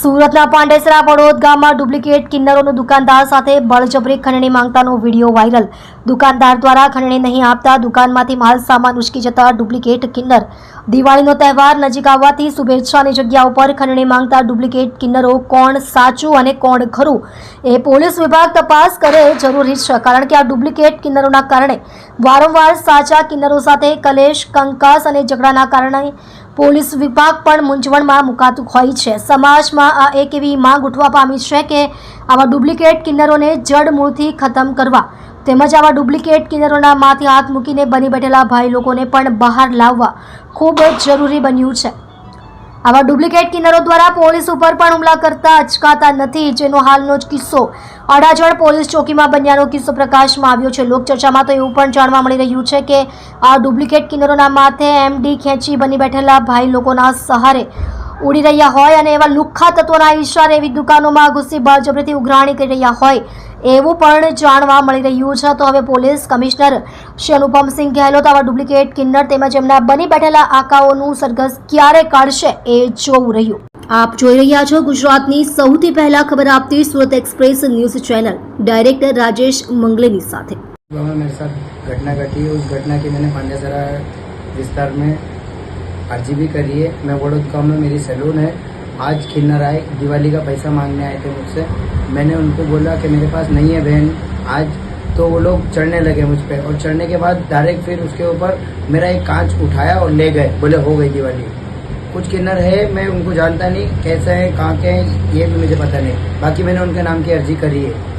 સુરતના પાંડેસરા પડોદ ગામમાં ડુપ્લિકેટ કિન્નરોનો દુકાનદાર સાથે બળજબરી ખંડણી માંગતાનો વીડિયો વાયરલ. દુકાનદાર દ્વારા ખંડણી નહીં આપતા દુકાનમાંથી માલ સામાન ઉચકી જતા ડુપ્લિકેટ કિન્નર. દિવાળીનો તહેવાર નજીક આવવાથી શુભેચ્છાની જગ્યા ઉપર ખંડણી માંગતા ડુપ્લિકેટ કિન્નરો કોણ સાચું અને કોણ ખરું? એ પોલીસ વિભાગ તપાસ કરે જરૂરી છે, કારણ કે આ ડુપ્લિકેટ કિન્નરોના કારણે વારંવાર સાચા કિન્નરો સાથે કલેશ, કંકાસ અને ઝઘડાના કારણે પોલીસ વિભાગ પણ મૂંઝવણમાં મુકાતું હોય છે. સમાજમાં આ એક એવી માંગ ઉઠવા પામી છે કે આવા ડુપ્લિકેટ કિન્નરોને જડમૂળથી ખતમ કરવા તેમજ આવા ડુપ્લિકેટ કિન્નરોના માથે હાથ મૂકીને બની બેઠેલા ભાઈ લોકોને પણ બહાર લાવવા ખૂબ જરૂરી બન્યું છે. આવા ડુપ્લિકેટ કિન્નરો દ્વારા પોલીસ ઉપર પણ હુમલા કરતા અચકાતા નથી. જેનો હાલનો જ કિસ્સો અડાજણ પોલીસ ચોકીમાં બન્યાનો કિસ્સો પ્રકાશમાં આવ્યો છે. લોકચર્ચામાં તો એવું પણ જાણવા મળી રહ્યું છે કે આ ડુપ્લિકેટ કિન્નરોના માથે એમડી ખેંચી બની બેઠેલા ભાઈ લોકોના સહારે ઉડી રહ્યા હોય અને એવા લુખ્ખા તત્વોના ઈશારે એવી દુકાનોમાં ઘૂસી બળજબરીથી ઉઘરાણી કરી રહ્યા હોય, એવું પણ જાણવા મળી રહ્યું છે. તો હવે પોલીસ કમિશનર શ્રી અનુપમસિંહ ગેહલોત આવા ડુપ્લિકેટ કિન્નર તેમજ એમના બની બેઠેલા આકાઓનું સરઘસ ક્યારે કાઢશે એ જોવું રહ્યું. આપ જોઈ રહ્યા છો ગુજરાતની સૌથી પહેલા ખબર આપતી Surat express news channel. Director Rajesh મંગલેની સાથે. ઘટના ઘટી ઘટના કે મેં પાંડેસરા વિસ્તાર अर्जी भी करी है। मैं वड़ोद गाँव में मेरी सैलून है। आज किन्नर आए दिवाली का पैसा मांगने आए थे मुझसे। मैंने उनको बोला कि मेरे पास नहीं है बहन। आज तो वो लोग चढ़ने लगे मुझ पर और चढ़ने के बाद डायरेक्ट फिर उसके ऊपर मेरा एक कांच उठाया और ले गए। बोले, हो गई दिवाली। कुछ किन्नर है मैं उनको जानता नहीं, कैसे हैं, कहाँ के हैं, ये भी मुझे पता नहीं। बाकी मैंने उनके नाम की अर्जी करी है।